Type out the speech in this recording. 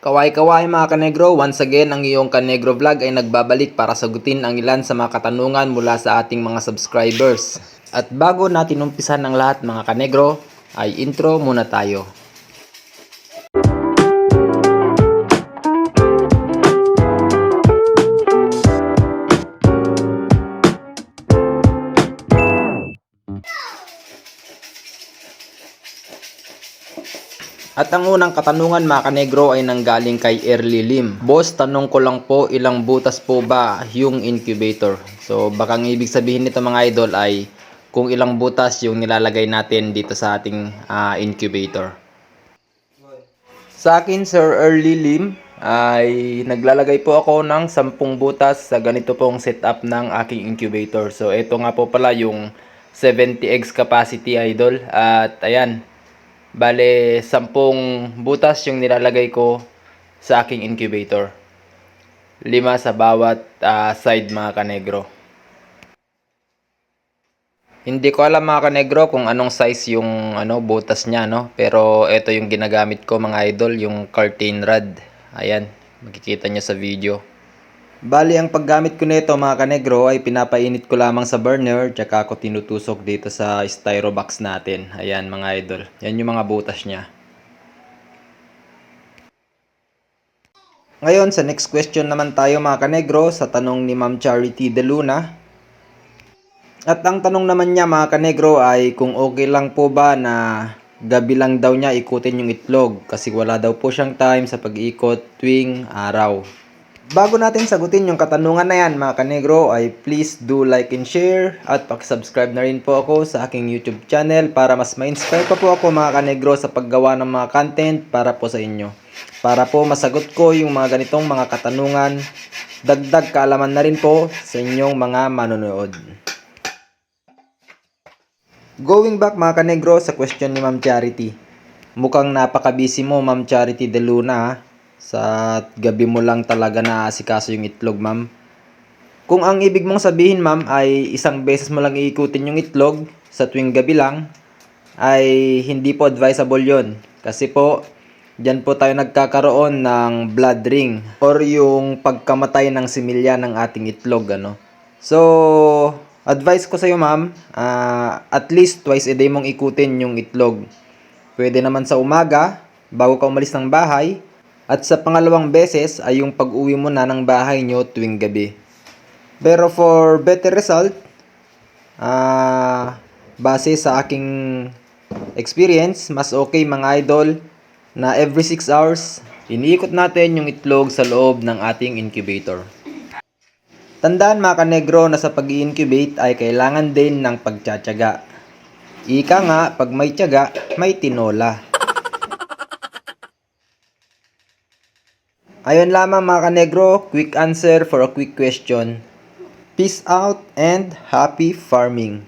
Kaway-kaway mga kanegro, once again ang iyong kanegro vlog ay nagbabalik para sagutin ang ilan sa mga katanungan mula sa ating mga subscribers. At bago natin umpisan ng lahat mga kanegro, ay intro muna tayo. At ang unang katanungan mga kanegro ay nanggaling kay Early Lim. Boss, tanong ko lang po ilang butas po ba yung incubator? So baka ang ibig sabihin nito mga idol ay kung ilang butas yung nilalagay natin dito sa ating ah, incubator. Sa akin, Sir Early Lim, ay naglalagay po ako ng 10 butas sa ganito pong setup ng aking incubator. So ito nga po pala yung 70 eggs capacity idol. At ayan, Bale, sampung butas yung nilalagay ko sa aking incubator. Lima sa bawat ah, side mga kanegro. Hindi ko alam mga kanegro kung anong size yung ano butas niya no, pero ito yung ginagamit ko mga idol, yung curtain rod. Ayan, makikita niyo sa video. Bali, ang paggamit ko nito mga kanegro ay pinapainit ko lamang sa burner tsaka ako tinutusok dito sa styro box natin. Ayan mga idol. Yan yung mga butas niya. Ngayon, sa next question naman tayo mga kanegro sa tanong ni Ma'am Charity De Luna. At ang tanong naman niya mga kanegro ay kung okay lang po ba na gabi lang daw niya ikutin yung itlog kasi wala daw po siyang time sa pag-ikot tuwing araw. Bago natin sagutin yung katanungan na yan mga kanegro ay please do like and share at pakisubscribe na rin po ako sa aking YouTube channel para mas ma-inspire pa po ako mga kanegro sa paggawa ng mga content para po sa inyo. Para po masagot ko yung mga ganitong mga katanungan, dagdag kaalaman na rin po sa inyong mga manonood. Going back mga kanegro sa question ni Ma'am Charity. Mukhang napaka-busy mo Ma'am Charity De Luna ha? Sa gabi mo lang talaga na asikaso yung itlog, ma'am. Kung ang ibig mong sabihin, ma'am, ay isang beses mo lang iikutin yung itlog sa tuwing gabi lang, ay hindi po advisable yon Kasi po, dyan po tayo nagkakaroon ng blood ring or yung pagkamatay ng similya ng ating itlog, ano. So, advice ko sa iyo, ma'am, ah, at least twice a day mong ikutin yung itlog. Pwede naman sa umaga, bago ka umalis ng bahay, at sa pangalawang beses ay yung pag-uwi mo na ng bahay nyo tuwing gabi. Pero for better result, ah base sa aking experience, mas okay mga idol na every 6 hours, iniikot natin yung itlog sa loob ng ating incubator. Tandaan mga kanegro na sa pag incubate ay kailangan din ng pagtsatsaga. Ika nga, pag may tiyaga, may tinola. Ayon lamang mga kanegro, quick answer for a quick question. Peace out and happy farming.